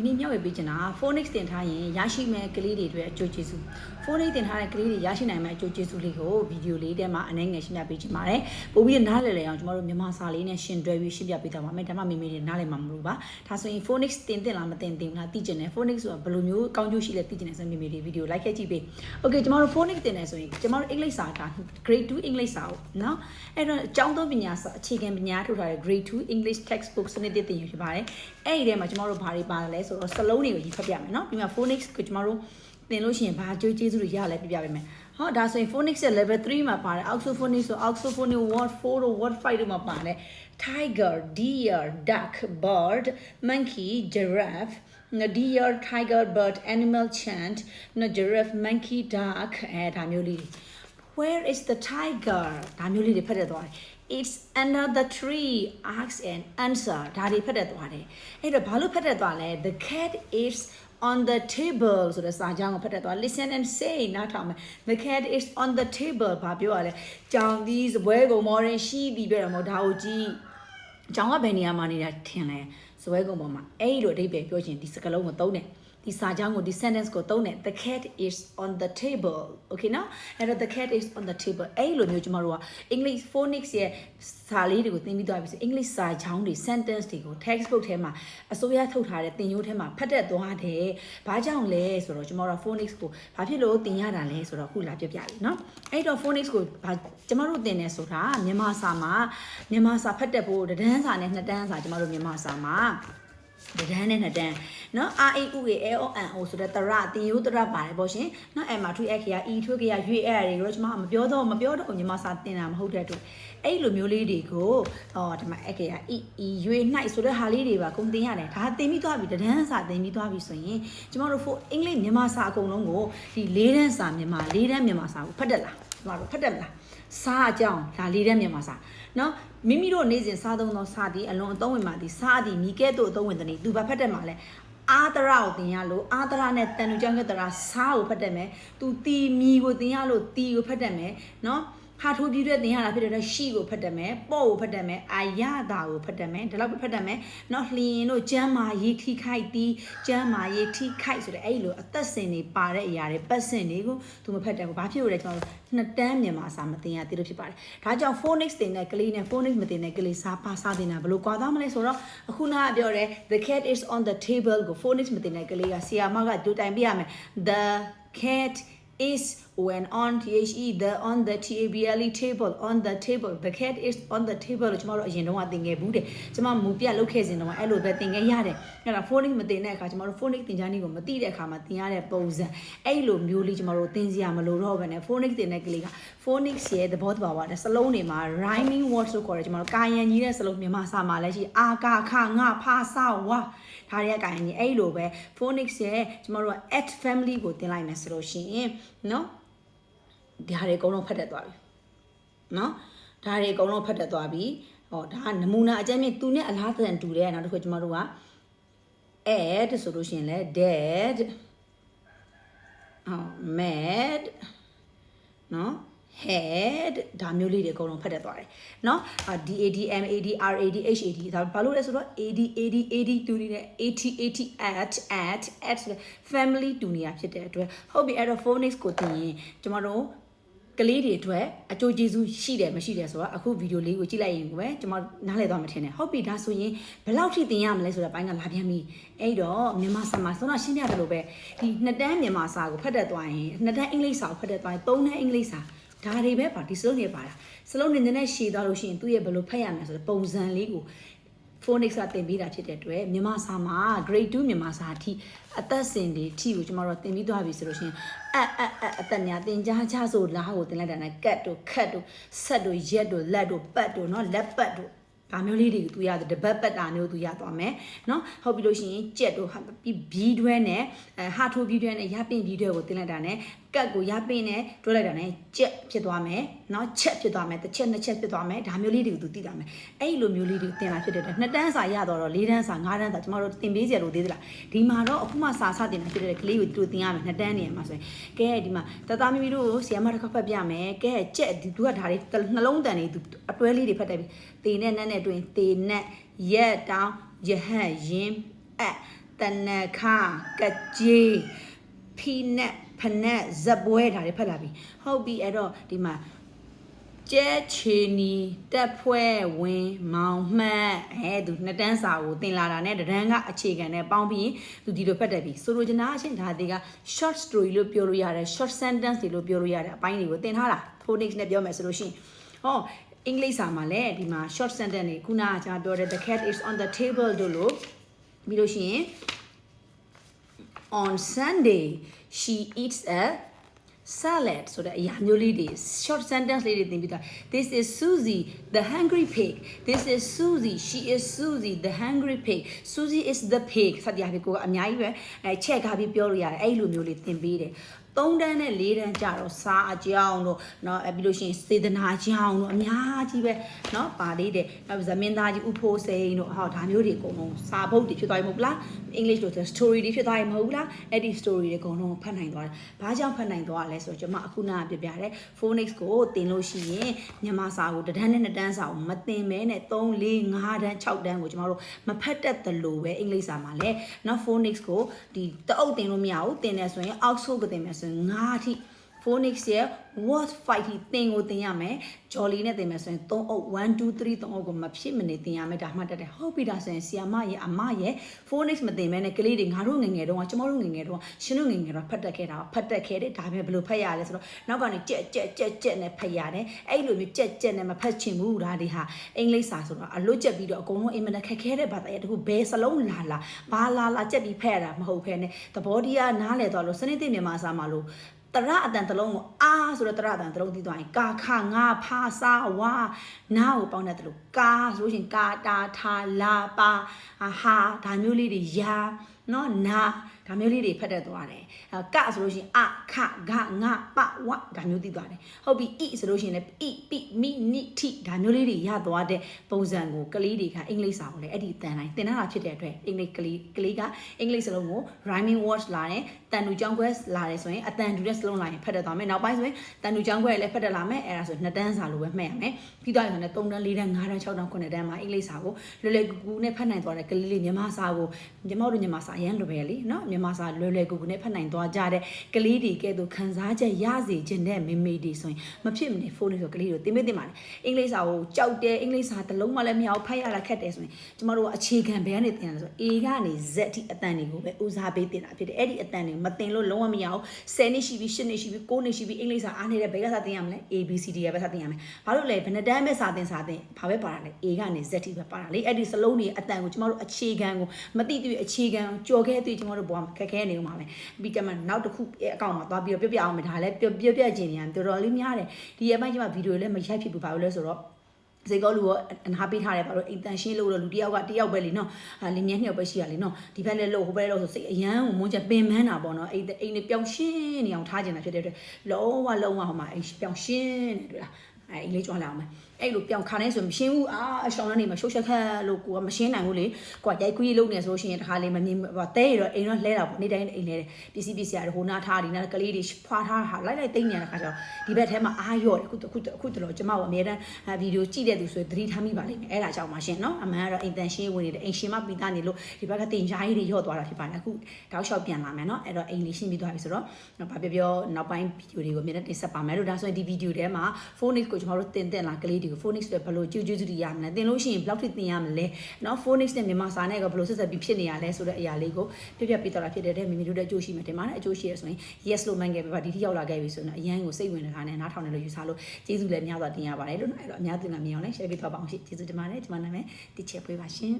ဒီနေ့မျှဝေပေးချင်တာ Phonic သင်ထားရင်ရရှိမဲ့ကလေးတွေအတွက်အကျိုးကျေးဇူး Phonic သင်ထားတဲ့ကလေးတွေရရှိနိုင်မဲ့အကျိုးကျေးဇူးလေးကိုဗီဒီယိုလေးထဲမှာအနိုင်ငယ်ရှင်းပြပေးချင်ပါတယ်ပို့ပြီးနားလည်လည်အောင်ကျွန်တော်တို့မြန်မာစာလေးနဲ့ရှင်တွဲပြီးရှင်းပြပေးသွားပါမယ်ဒါမှမိမိတွေနားလည်မှာမလို့ပါဒါဆိုရင် Phonic သင်သင့်လားမသင်သင့်လားသိချင်တယ် Phonic ဆိုတာဘယ်လိုမျိုးကောင်းကျိုးရှိလဲသိချင်တယ်ဆိုရင်မိမိတွေဗီဒီယိုလိုက်ခဲ့ကြည့်ပေး Okay ကျွန်တော်တို့ Phonic သင်တယ်ဆိုရင်ကျွန်တော်တို့အင်္ဂလိပ်စာဒါ Grade 2အင်္ဂလိပ်စာကိုနော်အဲ့တော့အကြောင်းသုံးပညာစာအခြေခံပညာထုတ်ထားတဲ့ Grade 2 English textbook စနစ်သစ်သင်ယူဖြစ်ပါတယ်အဲ့ဒီထဲမှာကျွန်တော်တို့ဘာတွေပါတယ်လဲဆိုတော့စလုံးတွေကိုရေးဖတ်ပြမယ်နော်ပြီးမှ phonics ကိုကျမတို့သင်လို့ရှိရင်ဘာကြွေးကျေးဇူးတွေရလဲပြပြပေးမယ်ဟောဒါဆိုရင် phonics ရဲ့ level 3မှာပါတယ် oxophonics ဆို oxophonic word 4တို့ word 5တို့မှာပါတယ် tiger deer duck bird monkey giraffe deer tiger bird animal chant giraffe monkey duck အဲဒါမျိုးလေးတွေ where is the tiger ဒါမျိုးလေးတွေဖတ်တဲ့သွားတယ် it's under the tree ask and answer ဒါတွေဖတ်တဲ့သွားတယ်အဲ့တော့ဘာလို့ဖတ်တဲ့သွားလဲ the cat is on the table ဆိုတဲ့စာကြောင်းကိုဖတ်တဲ့သွား listen and say နားထောင်မယ် the cat is on the table ဘာပြောရလဲကြောင်သီးစပွဲကုန်မော်ရင်ရှိပြီးပြောရမို့ဒါကိုကြည့်ကြောင်ကဘယ်နေရာမှာနေတာထင်လဲစပွဲကုန်ပေါ်မှာအဲ့ဒီလိုအဓိပ္ပာယ်ပြောချင်ဒီစကားလုံးကိုသုံးတယ် ဒီစာကြောင်းကိုဒီ sentence ကိုသုံးတယ် the cat is on the table okay နော်အဲ့တော့ the cat is on the table အဲ့လိုမျိုးကျမတို့က English phonics ရဲ့စာလေးတွေကိုသင်ပြီးသွားပြီဆို English စာကြောင်းတွေ sentence တွေကို textbook ထဲမှာအစိုးရထုတ်ထားတဲ့သင်ရိုးထဲမှာဖတ်တတ်သွားတယ်ဘာကြောင့်လဲဆိုတော့ကျမတို့ phonics ကိုဘာဖြစ်လို့သင်ရတာလဲဆိုတော့ခုလာပြပြပြီနော်အဲ့တော့ phonics ကိုဘာကျမတို့သင်နေဆိုတာမြန်မာစာမှာမြန်မာစာဖတ်တတ်ဖို့တဒန်းစာနဲ့နှစ်တန်းစာကျမတို့မြန်မာစာမှာ တန်းနဲ့နှစ်တန်းနော်အာအိဥကေအဲအောအန်ဟိုဆိုတဲ့တရတင်ယိုတရပါတယ်ပေါ့ရှင်နော်အမ်မာထွေးအခရာ e ထွေးခရာရွေအဲ့အရာတွေကိုတော့ကျွန်မမပြောတော့မပြောတော့ညီမစာတင်တာမဟုတ်တဲ့အတွက်အဲ့လိုမျိုးလေးတွေကိုအော်ဒီမှာအခရာ e e ရွေ၌ဆိုတဲ့ဟာလေးတွေပါကုန်တင်ရတယ်ဒါတင်ပြီးသွားပြီတန်းစာတင်ပြီးသွားပြီဆိုရင်ကျွန်တော်တို့ for အင်္ဂလိပ်မြန်မာစာအကုန်လုံးကိုဒီ၄တန်းစာမြန်မာ၄တန်းမြန်မာစာကိုဖတ်တက်လား မတို့ဖတ်တယ်မလားစားအကြောင်းလာလေးတဲ့မြန်မာစာနော်မိမိတို့နေစဉ်စားသုံးသောစာသည်အလွန်အသုံးဝင်ပါသည်စားသည်မိကဲ့သို့အသုံးဝင်သည်သူဘာဖတ်တယ်မှာလဲအာသရကိုသင်ရလို့အာသရနဲ့တန်တူကြောင့်ကတရာစားကိုဖတ်တတ်မယ်။ तू တီမီကိုသင်ရလို့တီကိုဖတ်တတ်မယ်။နော်။ ဟာထိုးပြီးတဲ့တင်ရတာဖြစ်တဲ့အတွက်ရှိကိုဖတ်တတ်မယ်။ပေါ့ကိုဖတ်တတ်မယ်။အာရတာကိုဖတ်တတ်မယ်။ဒီလောက်ပဲဖတ်တတ်မယ်။နော်လျင်တို့ကျမ်းမာရေးထိခိုက်တီးကျမ်းမာရေးထိခိုက်ဆိုတဲ့အဲ့လိုအသက်စင်တွေပါတဲ့အရာတွေပတ်စင်တွေကို तू မဖတ်တတ်ဘူး။ဘာဖြစ်လို့လဲကျွန်တော်တို့နှစ်တန်းမြန်မာစာမတင်ရသေးလို့ဖြစ်ပါတယ်။ဒါကြောင့် phonics တင်တဲ့ကလေးနဲ့ phonics မတင်တဲ့ကလေးစာပါစာတင်တာဘယ်လိုကွာသားမလဲဆိုတော့အခုနကပြောတယ် the cat is on the table ကို phonics မတင်တဲ့ကလေးကဆီယာမကဒူတိုင်ပြရမယ် the cat is when on the the on the table table on the table the cat is on the table လို့ကျွန်တော်တို့အရင်တုန်းကသင်ခဲ့ဘူးတဲ့ကျွန်မမူပြလုပ်ခဲ့စဉ်တုန်းကအဲ့လိုပဲသင်ခဲ့ရတယ်အဲ့ဒါ phonics မသင်တဲ့အခါကျွန်တော်တို့ phonics သင်ကြားနည်းကိုမသိတဲ့အခါမှာသင်ရတဲ့ပုံစံအဲ့လိုမျိုးလေးကျွန်တော်တို့သင်စရာမလိုတော့ဘဲနဲ့ phonics သင်တဲ့ကလေးက phonics ရဲ့သဘောတဘာဝတဲ့စလုံးတွေမှာ rhyming words လို့ခေါ်တယ်ကျွန်တော်တို့ကာယံကြီးတဲ့စလုံးမြန်မာစာမှာလည်းရှိအာကာခငါဖာဆဝါဒါတွေကကာယံကြီးအဲ့လိုပဲ phonics ရဲ့ကျွန်တော်တို့က at family ကိုသင်လိုက်မယ်ဆိုလို့ရှိရင်နော် ဒီဟာတွေအကုန်လုံးဖတ်တတ်သွားပြီနော်ဒါတွေအကုန်လုံးဖတ်တတ်သွားပြီဟောဒါကနမူနာအကျဉ်းမြင့်သူနဲ့အလားတန်တူတယ်နောက်တစ်ခုကျွန်တော်တို့က add ဆိုလို့ရှိရင်လဲ dead ဟော mad နော် head ဒါမျိုးလေးတွေအကုန်လုံးဖတ်တတ်သွားတယ်เนาะ DAD MAD RAD HAD ဒါဘာလို့လဲဆိုတော့ AD AD ADတူနေတဲ့ AT AT at at at ဆိုတဲ့ family တူနေတာဖြစ်တဲ့အတွက်ဟုတ်ပြီအဲ့တော့ phonics ကိုသင်ရင်ကျမတို့ ကလေးတွေအတွက်အကျိုးကျေးဇူးရှိတယ်မရှိတယ်ဆိုတော့အခုဗီဒီယိုလေးကိုကြည့်လိုက်ရင်ကိုပဲကျွန်မနားလည်သွားမှထင်တယ်ဟုတ်ပြီဒါဆိုရင်ဘယ်လောက်ထိသင်ရမလဲဆိုတော့ဘိုင်းကလာပြန်ပြီအဲ့တော့မြန်မာစာမှာဆိုတော့ရှင်းပြတယ်လို့ပဲဒီနှစ်တန်းမြန်မာစာကိုဖတ်တတ်သွားရင်နှစ်တန်းအင်္ဂလိပ်စာကိုဖတ်တတ်သွားရင်သုံးတန်းအင်္ဂလိပ်စာဒါတွေပဲပါဒီစလုံးတွေပါတာစလုံးတွေနည်းနည်းရှည်သွားလို့ရှိရင်သူ့ရဲ့ဘယ်လိုဖတ်ရမလဲဆိုတော့ပုံစံလေးကို phonics ကသင်ပေးတာဖြစ်တဲ့အတွက်မြန်မာစာမှာ grade 2မြန်မာစာအထိအသက်စင်တွေအထိကိုကျမတို့သင်ပြီးသွားပြီဆိုလို့ရှိရင်အအအအသက်များသင်ကြားချဆိုလားကိုသင်လိုက်တာနဲ့ကတ်တို့ခတ်တို့ဆက်တို့ရက်တို့လက်တို့ပတ်တို့เนาะလက်ပတ်တို့ဒါမျိုးလေးတွေကိုသူရတယ်တပတ်ပတ်တာမျိုးသူရသွားမယ်เนาะဟုတ်ပြီလို့ရှိရင်ကြက်တို့ပြီးဘီးတွဲနဲ့အဲဟာထိုးဘီးတွဲနဲ့ရပင့်ဘီးတွဲကိုတင်လိုက်တာနဲ့ ကတ်ကိုရပင်းနဲ့တွဲလိုက်တာနဲ့ကြက်ဖြစ်သွားမယ်နော်ချက်ဖြစ်သွားမယ်တစ်ချက်နှစ်ချက်ဖြစ်သွားမယ်ဒါမျိုးလေးတွေကိုသူသိတာမယ်အဲ့လိုမျိုးလေးတွေသင်လာဖြစ်တဲ့အတွက်နှစ်တန်းစာရတော့တော့လေးတန်းစာငါးတန်းစာကျမတို့သင်ပေးကြရလို့သေးသလားဒီမှာတော့အခုမှစာစတင်တာဖြစ်တဲ့ကလေးကိုသူတို့သင်ရမယ်နှစ်တန်းနေရာမှာဆိုရင်ကဲဒီမှာတသားမီမီတို့ဆီယမတစ်ခါဖတ်ပြမယ်ကဲကြက်သူကဒါတွေနှလုံးတန်နေသူအတွဲလေးတွေဖတ်တတ်ပြီသေနဲ့နဲ့နဲ့တွင်သေနဲ့ရက်တောင်းယဟန်ယင်းအတနခကကြေဖိနက် ဖနက်ဇပွဲဒါတွေဖတ်လာပြီဟုတ်ပြီအဲ့တော့ဒီမှာကျဲချီနီတက်ဖွဲ့ဝင်မောင်မှတ်အဲသူနှစ်တန်းစာကိုတင်လာတာနဲ့တဒန်းကအခြေခံနဲ့ပေါင်းပြီးသူဒီလိုဖတ်တတ်ပြီဆိုလိုချင်တာအချင်းဒါတွေက short story လို့ပြောလို့ရတယ် short sentence တွေလို့ပြောလို့ရတဲ့အပိုင်းတွေကိုတင်ထားတာ phonics နဲ့ပြောမယ်ဆိုလို့ရှိရင်ဟောအင်္ဂလိပ်စာမှာလည်းဒီမှာ short sentence တွေခုနကကျွန်တော်ပြောတဲ့ the cat is on the table တို့လို့ပြီးလို့ရှိရင် on Sunday she eats a salad ဆိုတဲ့အရာမျိုးလေးတွေ short sentence လေးတွေသင်ပြီးသား this is Susie the hungry pig this is Susie she is Susie the hungry pig Susie is the pig စသည်အဖြစ်ကိုကအများကြီးပဲအဲချက်ကားပြီးပြောလို့ရတယ်အဲ့လိုမျိုးလေးသင်ပေးတယ် 3တန်းနဲ့4တန်းကြတော့စားအကြောင်းတို့เนาะအဲပြီးလို့ရှိရင်စေတနာအကြောင်းတို့အများကြီးပဲเนาะပါလေးတယ်နောက်ဇမင်းသားကြီးဥဖိုးစိန်တို့ဟောဒါမျိုးတွေအကုန်လုံးစာပုတ်တွေဖြစ်သွားပြီမဟုတ်လား English လို့ဆို story တွေဖြစ်သွားပြီမဟုတ်လားအဲ့ဒီ story တွေအကုန်လုံးဖတ်နိုင်သွားတယ်ဘာကြောင့်ဖတ်နိုင်သွားလဲဆိုတော့ကျွန်မအခုနကပြပြတယ် phonics ကိုသင်လို့ရှိရင်မြန်မာစာကိုတစ်တန်းနဲ့နှစ်တန်းစာကိုမသင်မဲနဲ့3 4 5တန်း6တန်းကိုကျွန်တော်တို့မဖတ်တတ်သလိုပဲအင်္ဂလိပ်စာမှာလည်းเนาะ phonics ကိုဒီတအုပ်သင်လို့မရဘူးသင်တယ်ဆိုရင် oxford ကိုသင်မယ်ဆို ရင်9 အထိ phonics ရဲ့ word fight ထိသင်ကိုသင်ရမယ် jolly နဲ့သင်မယ်ဆိုရင်3အုပ်1 2 3 3အုပ်ကိုမဖြစ်မနေသင်ရမယ်ဒါမှတ်တတ်တယ်ဟုတ်ပြီဒါဆိုရင်ဆီယာမရဲ့အမရဲ့ phonics မသင်မဲနဲ့ကလေးတွေငါတို့ငယ်ငယ်တုန်းကကျမတို့ငယ်ငယ်တုန်းကရှင်တို့ငယ်ငယ်တော့ဖတ်တတ်ခဲ့တာဖတ်တတ်ခဲ့တယ်ဒါပေမဲ့ဘယ်လိုဖတ်ရလဲဆိုတော့နောက်ကနေကြက်ကြက်ကြက်ကြက်နဲ့ဖတ်ရတယ်အဲ့လိုမျိုးကြက်ကြက်နဲ့မဖတ်ချင်ဘူးဒါတွေဟာအင်္ဂလိပ်စာဆိုတော့အလွတ်ကျက်ပြီးတော့အကုန်လုံးအင်မတန်ခက်ခဲတဲ့ဘာသာရပ်တခုဘယ်စလုံးလာလာဘာလာလာကြက်ပြီးဖတ်ရတာမဟုတ်ခဲနဲ့သဘောတရားနားလည်သွားလို့စနစ်သိမြန်မာစာမှာလို့ တရအတန်တလုံးကိုအာဆိုတော့တရအတန်တလုံးတီးသွားရင်ကာခငါဖာစာဝါနာကိုပေါင်းတဲ့တလို့ကာဆိုလို့ရှိရင်ကာတာထာလာပါဟာဒါမျိုးလေးတွေယာ နော်နာဒါမျိုးလေးတွေဖတ်တတ်သွားတယ်အဲကဆိုလို့ရှိရင်အခဂငပဝဒါမျိုးသိသွားတယ်ဟုတ်ပြီဣဆိုလို့ရှိရင်လည်းဣပိမိနိထိဒါမျိုးလေးတွေရသွားတဲ့ပုံစံကိုကလေးတွေကအင်္ဂလိပ်စာကိုလည်းအဲ့ဒီတန်တိုင်းသင်ထားတာဖြစ်တဲ့အတွက်အင်္ဂလိပ်ကလေးကလေးကအင်္ဂလိပ်စလုံးကို rhyming words လာတယ်တန်တူကြောင်းခွဲလာတယ်ဆိုရင်အတန်တူတဲ့စလုံးလာရင်ဖတ်တတ်သွားမယ်နောက်ပိုင်းဆိုရင်တန်တူကြောင်းခွဲလည်းဖတ်တတ်လာမယ်အဲ့ဒါဆိုနှစ်တန်းစာလိုပဲမှတ်ရမယ်ပြီးတော့ရင်လည်း3တန်း4တန်း5တန်း6တန်း9တန်းမှာအင်္ဂလိပ်စာကိုလွယ်လွယ်ကူကူနဲ့ဖတ်နိုင်သွားတဲ့ကလေးလေးမြန်မာစာကိုမြန်မာတို့မြန်မာစာအရင်လိုပဲလေနော်မြန်မာစာလွယ်လွယ်ကူကူနဲ့ဖတ်နိုင်သွားကြတဲ့ကလေးတွေကဲ့သို့ခံစားချက်ရစေခြင်းတဲ့မိမိတွေဆိုရင်မဖြစ်မနေဖုန်းလေးဆိုကလေးတို့တင်ပေးတင်ပါတယ်အင်္ဂလိပ်စာကိုကြောက်တယ်အင်္ဂလိပ်စာတစ်လုံးမှလည်းမရအောင်ဖတ်ရတာခက်တယ်ဆိုရင်ကျမတို့ကအခြေခံဘယ်ကနေသင်ရလဲဆိုတော့ A ကနေ Z အထိအတန်တွေကိုပဲဦးစားပေးသင်တာဖြစ်တယ်အဲ့ဒီအတန်တွေမသင်လို့လုံးဝမရအောင်10နှစ်ရှိပြီ10နှစ်ရှိပြီ9နှစ်ရှိပြီအင်္ဂလိပ်စာအားနေတဲ့ဘယ်ကစာသင်ရမလဲ A B C D ရပဲစာသင်ရမယ်ဘာလို့လဲဘယ်နှတန်းပဲစာသင်စာသင်ဘာပဲပါတာလဲ A ကနေ Z ထိပဲပါတာလေအဲ့ဒီစလုံးတွေအတန်ကိုကျမတို့အခြေခံကိုမသိသေးအခြေခံကြော်ခဲ့သေးကျမတို့ဘဝမှာခက်ခဲနေဦးမှာပဲပြီးကမှနောက်တစ်ခုအကောင့်မှာသွားပြီးတော့ပြပြအောင်မယ်ဒါလည်းပြပြပြခြင်းညာတော်တော်လေးများတယ်ဒီအပိုင်းကျမဗီဒီယိုလည်းမရိုက်ဖြစ်ဘူးဘာလို့လဲဆိုတော့စေကောလူရောအနာပေးထားတယ်ဘာလို့အိမ်တန်ရှင်းလို့တော့လူတယောက်ကတယောက်ပဲလीနော်အာလင်းမြဲနှစ်ယောက်ပဲရှိရလीနော်ဒီဘက်လည်းလို့ဟိုဘက်လည်းလို့ဆိုစိတ်အရန်ကိုမွန်းချက်ပင်မန်းတာပေါ့နော်အိမ်အိမ်နဲ့ပျောင်ရှင်းနေအောင်ထားကျင်တာဖြစ်တဲ့အတွက်လုံးဝလုံးဝဟိုမှာအိမ်ပျောင်ရှင်းနေတွေ့လားအဲအိမ်လေးကြွားလာအောင်မယ် အဲ့လိုပြောင်ခါနေဆိုမရှင်းဘူးအာအရှောင်းကနေမရှုပ်ချက်ခက်လို့ကိုကမရှင်းနိုင်ဘူးလေကိုကရိုက်ခွေးလုံးနေဆိုလို့ရှိရင်တခါလေးမမြင်ဟိုတဲရတော့အိမ်တော့လဲတာပေါ့နေ့တိုင်းအိမ်လဲတယ်ပစ္စည်းပစ္စည်းရတယ်ဟိုနာထားဒီနာကလေးတွေဖွာထားဟာလိုက်လိုက်တိတ်နေတဲ့ခါကျတော့ဒီဘက်ထဲမှာအားရော့တယ်ခုခုခုတလို့ကျမကအများတန်းဗီဒီယိုကြည့်တဲ့သူဆိုသတိထားမိပါလိမ့်မယ်အဲ့ဒါကြောင့်မှရှင်နော်အမှန်ကတော့အိမ်တန်ရှင်းဝင်နေတယ်အိမ်ရှင်မပြီးသားနေလို့ဒီဘက်ကတင်ကြားကြီးတွေရော့သွားတာဖြစ်ပါတယ်အခုတောက်လျှောက်ပြန်လာမယ်နော်အဲ့တော့အိမ်လေးရှင်းပြီးသွားပြီဆိုတော့ဘာပြောပြောနောက်ပိုင်းဗီဒီယိုတွေကိုအများတန်းတင်ဆက်ပါမယ်လို့ဒါဆိုရင်ဒီဗီဒီယိုထဲမှာ phonics ကိုကျမတို့တင်တင်လာကလေးတွေကို phonics တွေဘယ်လိုကျူးကျူးစုရမလဲသင်လို့ရှိရင်ဘယ်လောက်ထိသင်ရမလဲเนาะ phonics နဲ့မြန်မာစာနဲ့ကဘယ်လိုဆက်ဆက်ပြီးဖြစ်နေရလဲဆိုတဲ့အရာလေးကိုပြပြပြတော့တာဖြစ်တဲ့မိမိတို့တဲ့အကျိုးရှိမှတင်ပါတယ်အကျိုးရှိရဆိုရင် yes လို့မှန်ခဲ့ပြပါဒီထိရောက်လာခဲ့ပြီဆိုတော့အရန်ကိုစိတ်ဝင်နေတာနဲ့နားထောင်နေလို့ယူဆလို့ကျေးဇူးလည်းများစွာတင်ရပါတယ်လို့အဲ့တော့အများသူကမြင်အောင်လည်း share ပေးသွားပါအောင်ရှိကျေးဇူးတင်ပါတယ်ဒီမှာနာမည်တစ်ချက်ပေးပါရှင်